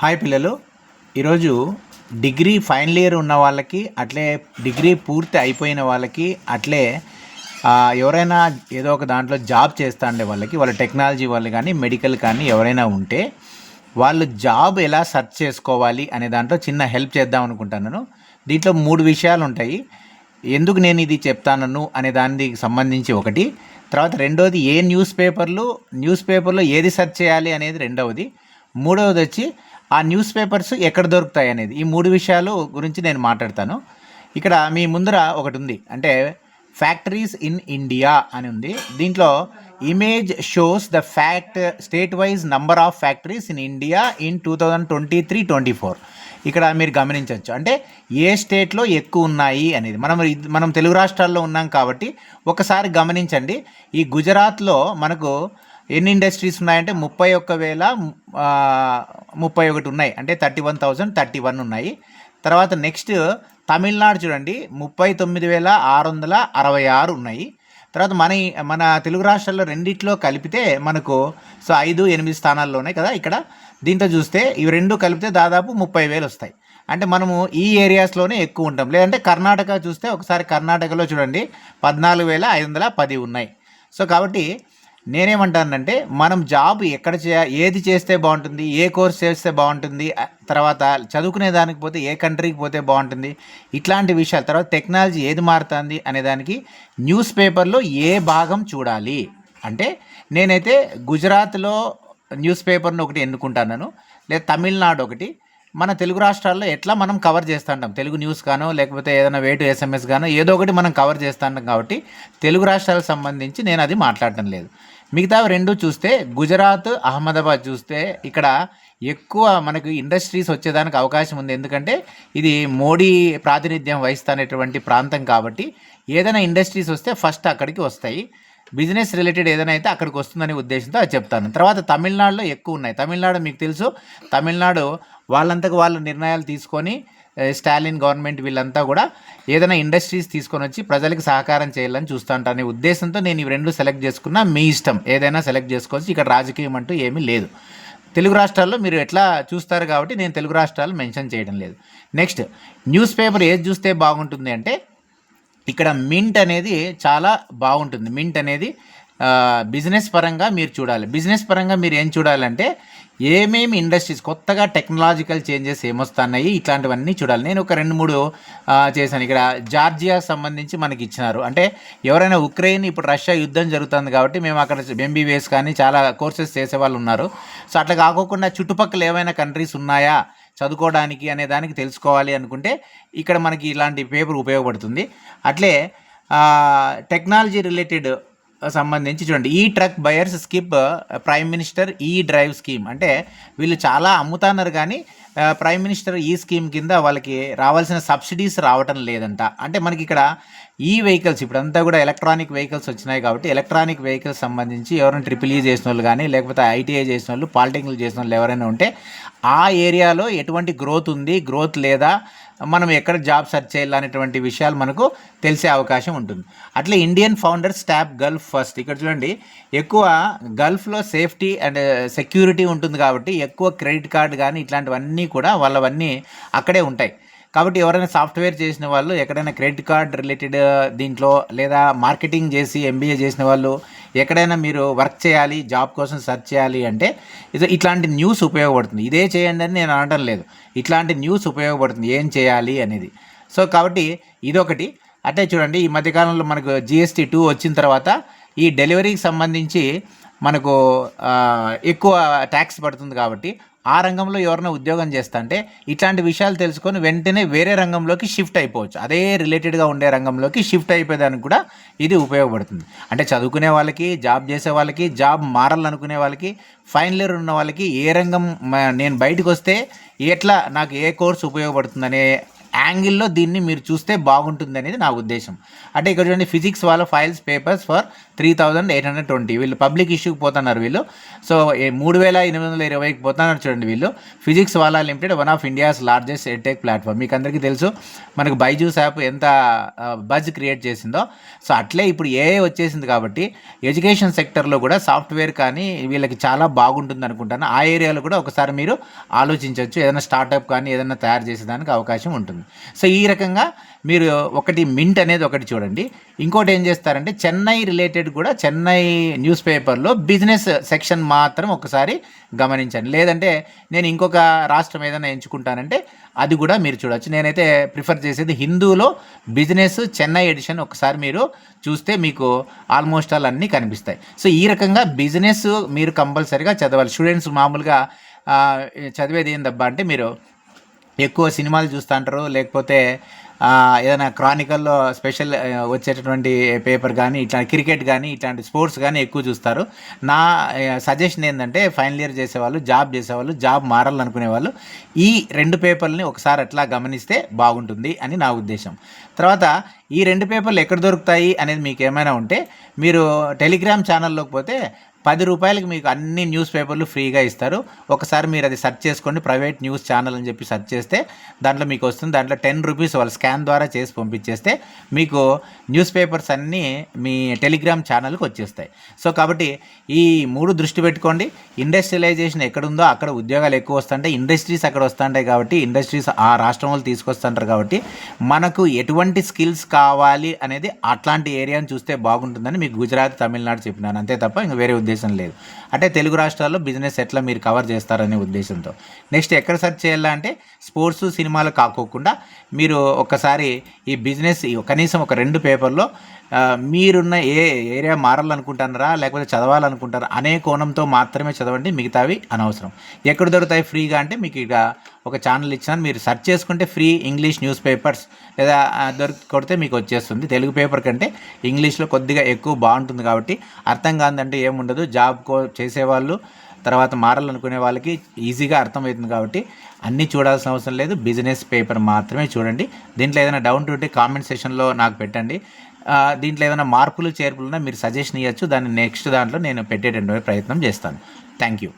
Hi పిల్లలు. ఈరోజు degree final year ఉన్న వాళ్ళకి అట్లే డిగ్రీ పూర్తి అయిపోయిన వాళ్ళకి అట్లే ఎవరైనా ఏదో ఒక దాంట్లో జాబ్ చేస్తా ఉండే వాళ్ళకి వాళ్ళ టెక్నాలజీ వాళ్ళు కానీ మెడికల్ కానీ ఎవరైనా ఉంటే వాళ్ళు జాబ్ ఎలా సెర్చ్ చేసుకోవాలి అనే దాంట్లో చిన్న హెల్ప్ చేద్దాం అనుకుంటున్నాను దీంట్లో మూడు విషయాలు ఉంటాయి. ఎందుకు నేను ఇది చెప్తానను అనే దానికి సంబంధించి ఒకటి. తర్వాత రెండవది ఏ న్యూస్ పేపర్లు న్యూస్ పేపర్లో ఏది సెర్చ్ చేయాలి అనేది రెండవది. మూడవది వచ్చి ఆ న్యూస్ పేపర్స్ ఎక్కడ దొరుకుతాయి అనేది. ఈ మూడు విషయాలు గురించి నేను మాట్లాడతాను. ఇక్కడ మీ ముందర ఒకటి ఉంది. అంటే ఫ్యాక్టరీస్ ఇన్ ఇండియా అని ఉంది. దీంట్లో image shows the fact state wise number of factories in India in two thousand twenty three twenty four ఇక్కడ మీరు గమనించవచ్చు. అంటే ఏ స్టేట్లో ఎక్కువ ఉన్నాయి అనేది. మనం మనం తెలుగు రాష్ట్రాల్లో ఉన్నాం కాబట్టి ఒకసారి గమనించండి. ఈ గుజరాత్లో మనకు ఎన్ని ఇండస్ట్రీస్ ఉన్నాయంటే ముప్పై ఒక్క వేల ముప్పై ఒకటి ఉన్నాయి. అంటే thirty one thousand thirty one ఉన్నాయి. తర్వాత నెక్స్ట్ తమిళనాడు చూడండి ముప్పై తొమ్మిది వేల ఆరు వందల అరవై ఆరు ఉన్నాయి. తర్వాత మన మన తెలుగు రాష్ట్రాల్లో రెండిట్లో కలిపితే మనకు సో ఐదు ఎనిమిది స్థానాల్లో ఉన్నాయి కదా ఇక్కడ. దీంతో చూస్తే ఇవి రెండు కలిపితే దాదాపు ముప్పై వేలు వస్తాయి. అంటే మనము ఈ ఏరియాస్లోనే ఎక్కువ ఉంటాం. లేదంటే కర్ణాటక చూస్తే ఒకసారి కర్ణాటకలో చూడండి పద్నాలుగు వేల ఐదు వందల పది ఉన్నాయి. సో కాబట్టి నేనేమంటానంటే మనం జాబ్ ఎక్కడ చే ఏది చేస్తే బాగుంటుంది ఏ కోర్స్ చేస్తే బాగుంటుంది తర్వాత చదువుకునే దానికి పోతే ఏ కంట్రీకి పోతే బాగుంటుంది ఇట్లాంటి విషయాలు తర్వాత టెక్నాలజీ ఏది మారుతుంది అనే దానికి న్యూస్ పేపర్లో ఏ భాగం చూడాలి? అంటే నేనైతే గుజరాత్లో న్యూస్ పేపర్ను ఒకటి ఎన్నుకుంటాను లేదా తమిళనాడు ఒకటి. మన తెలుగు రాష్ట్రాల్లో ఎట్లా మనం కవర్ చేస్తుంటాం? తెలుగు న్యూస్ గానో లేకపోతే ఏదైనా వేటు ఎస్ఎంఎస్ గానో ఏదో ఒకటి మనం కవర్ చేస్తుంటాం కాబట్టి తెలుగు రాష్ట్రాలకు సంబంధించి నేను అది మాట్లాడటం లేదు. మిగతా రెండు చూస్తే గుజరాత్ అహ్మదాబాద్ చూస్తే ఇక్కడ ఎక్కువ మనకు ఇండస్ట్రీస్ వచ్చేదానికి అవకాశం ఉంది. ఎందుకంటే ఇది మోడీ ప్రాతినిధ్యం వహిస్తున్నటువంటి ప్రాంతం కాబట్టి ఏదైనా ఇండస్ట్రీస్ వస్తే ఫస్ట్ అక్కడికి వస్తాయి. బిజినెస్ రిలేటెడ్ ఏదైనా అయితే అక్కడికి వస్తుందనే ఉద్దేశంతో అది చెప్తాను. తర్వాత తమిళనాడులో ఎక్కువ ఉన్నాయి. తమిళనాడు మీకు తెలుసు. తమిళనాడు వాళ్ళంతకు వాళ్ళు నిర్ణయాలు తీసుకొని స్టాలిన్ గవర్నమెంట్ వీళ్ళంతా కూడా ఏదైనా ఇండస్ట్రీస్ తీసుకొని వచ్చి ప్రజలకు సహకారం చేయాలని చూస్తుంటా అనే ఉద్దేశంతో నేను ఇవి రెండు సెలెక్ట్ చేసుకున్నా మీ ఇష్టం. ఏదైనా సెలెక్ట్ చేసుకోవచ్చు. ఇక్కడ రాజకీయం అంటూ ఏమీ లేదు. తెలుగు రాష్ట్రాల్లో మీరు ఎట్లా చూస్తారు కాబట్టి నేను తెలుగు రాష్ట్రాలు మెన్షన్ చేయడం లేదు. నెక్స్ట్ న్యూస్ పేపర్ ఏది చూస్తే బాగుంటుంది అంటే ఇక్కడ మింట్ అనేది చాలా బాగుంటుంది. మింట్ అనేది బిజినెస్ పరంగా మీరు చూడాలి. బిజినెస్ పరంగా మీరు ఏం చూడాలంటే ఏమేమి ఇండస్ట్రీస్ కొత్తగా టెక్నాలజికల్ చేంజెస్ ఏమొస్తున్నాయి ఇట్లాంటివన్నీ చూడాలి. నేను ఒక రెండు మూడు చేశాను. ఇక్కడ జార్జియా సంబంధించి మనకి ఇచ్చినారు. అంటే ఎవరైనా ఉక్రెయిన్ ఇప్పుడు రష్యా యుద్ధం జరుగుతుంది కాబట్టి మేము అక్కడ ఎంబీబీఎస్ కానీ చాలా కోర్సెస్ చేసే వాళ్ళు ఉన్నారు. సో అట్లా కాకోకుండా చుట్టుపక్కల ఏమైనా కంట్రీస్ ఉన్నాయా చదువుకోవడానికి అనే దానికి తెలుసుకోవాలి అనుకుంటే ఇక్కడ మనకి ఇలాంటి పేపర్ ఉపయోగపడుతుంది. అట్లే టెక్నాలజీ రిలేటెడ్ సంబంధించి చూడండి. ఈ truck buyers skip prime minister E drive scheme. అంటే వీళ్ళు చాలా అమ్ముతున్నారు కానీ ప్రైమ్ మినిస్టర్ ఈ స్కీమ్ కింద వాళ్ళకి రావాల్సిన సబ్సిడీస్ రావటం లేదంట. అంటే మనకి ఇక్కడ ఈ వెహికల్స్ ఇప్పుడంతా కూడా ఎలక్ట్రానిక్ వెహికల్స్ వచ్చినాయి కాబట్టి ఎలక్ట్రానిక్ వెహికల్స్ సంబంధించి ఎవరైనా ట్రిపుల్ ఈ చేసిన వాళ్ళు కానీ లేకపోతే ఐటీఐ చేసిన వాళ్ళు పాలిటెక్నిక్ చేసిన వాళ్ళు ఎవరైనా ఉంటే ఆ ఏరియాలో ఎటువంటి గ్రోత్ ఉంది గ్రోత్ లేదా మనం ఎక్కడ జాబ్ సెర్చ్ చేయాలనేటువంటి విషయాలు మనకు తెలిసే అవకాశం ఉంటుంది. అట్లే Indian founder stop gulf first. ఇక్కడ చూడండి ఎక్కువ గల్ఫ్లో సేఫ్టీ అండ్ సెక్యూరిటీ ఉంటుంది కాబట్టి ఎక్కువ క్రెడిట్ కార్డ్ కానీ ఇట్లాంటివన్నీ కూడా వాళ్ళవన్నీ అక్కడే ఉంటాయి. కాబట్టి ఎవరైనా సాఫ్ట్వేర్ చేసిన వాళ్ళు ఎక్కడైనా క్రెడిట్ కార్డ్ రిలేటెడ్ దీంట్లో లేదా మార్కెటింగ్ చేసి ఎంబీఏ చేసిన వాళ్ళు ఎక్కడైనా మీరు వర్క్ చేయాలి జాబ్ కోసం సెర్చ్ చేయాలి అంటే ఇట్లాంటి న్యూస్ ఉపయోగపడుతుంది. ఇదే చేయండి అని నేను అనడం లేదు. ఇట్లాంటి న్యూస్ ఉపయోగపడుతుంది. ఏం చేయాలి అనేది. సో కాబట్టి ఇదొకటి. అంటే చూడండి ఈ మధ్యకాలంలో మనకు జిఎస్టీ టూ వచ్చిన తర్వాత ఈ డెలివరీకి సంబంధించి మనకు ఎక్కువ ట్యాక్స్ పడుతుంది కాబట్టి ఆ రంగంలో ఎవరైనా ఉద్యోగం చేస్తా అంటే ఇట్లాంటి విషయాలు తెలుసుకొని వెంటనే వేరే రంగంలోకి షిఫ్ట్ అయిపోవచ్చు. అదే రిలేటెడ్గా ఉండే రంగంలోకి షిఫ్ట్ అయిపోయేదానికి కూడా ఇది ఉపయోగపడుతుంది. అంటే చదువుకునే వాళ్ళకి జాబ్ చేసే వాళ్ళకి జాబ్ మారాలనుకునే వాళ్ళకి ఫైనల్ ఇయర్ ఉన్న వాళ్ళకి ఏ రంగం నేను బయటకు వస్తే ఎట్లా నాకు ఏ కోర్స్ ఉపయోగపడుతుందనే యాంగిల్లో దీన్ని మీరు చూస్తే బాగుంటుంది అనేది నా ఉద్దేశం. అంటే ఇక్కడ చూడండి ఫిజిక్స్ వాళ్ళ files papers for three thousand eight hundred twenty వీళ్ళు పబ్లిక్ ఇష్యూకి పోతున్నారు వీళ్ళు. సో మూడు వేల ఎనిమిది వందల ఇరవైకి పోతున్నారు చూడండి వీళ్ళు. ఫిజిక్స్ వాళ్ళ limited one of India's largest edtech platform మీకు అందరికీ తెలుసు మనకు బైజూస్ యాప్ ఎంత బజ్ క్రియేట్ చేసిందో. సో అట్లే ఇప్పుడు ఏఐ వచ్చేసింది కాబట్టి ఎడ్యుకేషన్ సెక్టర్లో కూడా సాఫ్ట్వేర్ కానీ వీళ్ళకి చాలా బాగుంటుంది అనుకుంటాను. ఆ ఏరియాలో కూడా ఒకసారి మీరు ఆలోచించవచ్చు ఏదైనా స్టార్టప్ కానీ ఏదైనా తయారు చేసేదానికి అవకాశం ఉంటుంది. సో ఈ రకంగా మీరు ఒకటి మింట్ అనేది ఒకటి చూడండి. ఇంకోటి ఏం చేస్తారంటే చెన్నై రిలేటెడ్ కూడా చెన్నై న్యూస్ పేపర్లో బిజినెస్ సెక్షన్ మాత్రం ఒకసారి గమనించండి. లేదంటే నేను ఇంకొక రాష్ట్రం ఏదైనా ఎంచుకుంటానంటే అది కూడా మీరు చూడవచ్చు నేనైతే ప్రిఫర్ చేసేది హిందూలో బిజినెస్ చెన్నై ఎడిషన్ ఒకసారి మీరు చూస్తే మీకు ఆల్మోస్ట్ ఆల్ అన్నీ కనిపిస్తాయి. సో ఈ రకంగా బిజినెస్ మీరు కంపల్సరిగా చదవాలి. స్టూడెంట్స్ మామూలుగా చదివేది ఏందబ్బా అంటే మీరు ఎక్కువ సినిమాలు చూస్తుంటారు. లేకపోతే ఏదైనా క్రానికల్లో స్పెషల్ వచ్చేటటువంటి పేపర్ కానీ ఇట్లా క్రికెట్ కానీ ఇట్లాంటి స్పోర్ట్స్ కానీ ఎక్కువ చూస్తారు. నా సజెషన్ ఏంటంటే ఫైనల్ ఇయర్ చేసేవాళ్ళు జాబ్ చేసేవాళ్ళు జాబ్ మారాలనుకునే వాళ్ళు ఈ రెండు పేపర్లని ఒకసారి అట్లా గమనిస్తే బాగుంటుంది అని నా ఉద్దేశం. తర్వాత ఈ రెండు పేపర్లు ఎక్కడ దొరుకుతాయి అనేది మీకు ఏమైనా ఉంటే మీరు టెలిగ్రామ్ ఛానల్లోకి పోతే పది రూపాయలకి మీకు అన్ని న్యూస్ పేపర్లు ఫ్రీగా ఇస్తారు. ఒకసారి మీరు అది సెర్చ్ చేసుకోండి ప్రైవేట్ న్యూస్ ఛానల్ అని చెప్పి సెర్చ్ చేస్తే దాంట్లో మీకు వస్తుంది. దాంట్లో టెన్ రూపీస్ వాళ్ళు స్కాన్ ద్వారా చేసి పంపించేస్తే మీకు న్యూస్ పేపర్స్ అన్నీ మీ టెలిగ్రామ్ ఛానల్కి వచ్చేస్తాయి. సో కాబట్టి ఈ మూడు దృష్టి పెట్టుకోండి. ఇండస్ట్రియలైజేషన్ ఎక్కడుందో అక్కడ ఉద్యోగాలు ఎక్కువ వస్తుంటాయి. ఇండస్ట్రీస్ అక్కడ వస్తుంటాయి కాబట్టి ఇండస్ట్రీస్ ఆ రాష్ట్రం వాళ్ళు తీసుకొస్తుంటారు కాబట్టి మనకు ఎటువంటి స్కిల్స్ కావాలి అనేది అట్లాంటి ఏరియాని చూస్తే బాగుంటుందని మీకు గుజరాత్ తమిళనాడు చెప్పినాను. అంతే తప్ప ఇంకా వేరే ఉద్దేశం లేదు అంటే తెలుగు రాష్ట్రాల్లో బిజినెస్ ఎట్లా మీరు కవర్ చేస్తారనే ఉద్దేశంతో. నెక్స్ట్ ఎక్కడ సెర్చ్ చేయాలా అంటే స్పోర్ట్స్ సినిమాలు కాకోకుండా మీరు ఒక్కసారి ఈ బిజినెస్ కనీసం ఒక రెండు పేపర్లో మీరున్న ఏ ఏరియా మారాలనుకుంటున్నారా లేకపోతే చదవాలనుకుంటారా అనే కోణంతో మాత్రమే చదవండి మిగతావి అనవసరం. ఎక్కడ దొరుకుతాయి ఫ్రీగా అంటే మీకు ఇక ఒక ఛానల్ ఇచ్చిన మీరు సెర్చ్ చేసుకుంటే ఫ్రీ ఇంగ్లీష్ న్యూస్ పేపర్స్ లేదా దొరికి కొడితే మీకు వచ్చేస్తుంది. తెలుగు పేపర్ కంటే ఇంగ్లీష్లో కొద్దిగా ఎక్కువ బాగుంటుంది కాబట్టి అర్థం కాదంటే ఏముండదు. జాబ్ కో చేసేవాళ్ళు తర్వాత మారాలనుకునే వాళ్ళకి ఈజీగా అర్థమవుతుంది కాబట్టి అన్నీ చూడాల్సిన అవసరం లేదు. బిజినెస్ పేపర్ మాత్రమే చూడండి. దీంట్లో ఏదైనా డౌన్ ఉంటే కామెంట్ సెషన్లో నాకు పెట్టండి. దీంట్లో ఏదైనా మార్పులు చేర్పులు ఉన్నా మీరు సజెషన్ ఇవ్వచ్చు దాన్ని నెక్స్ట్ దాంట్లో నేను పెట్టేటటువంటి ప్రయత్నం చేస్తాను. Thank you.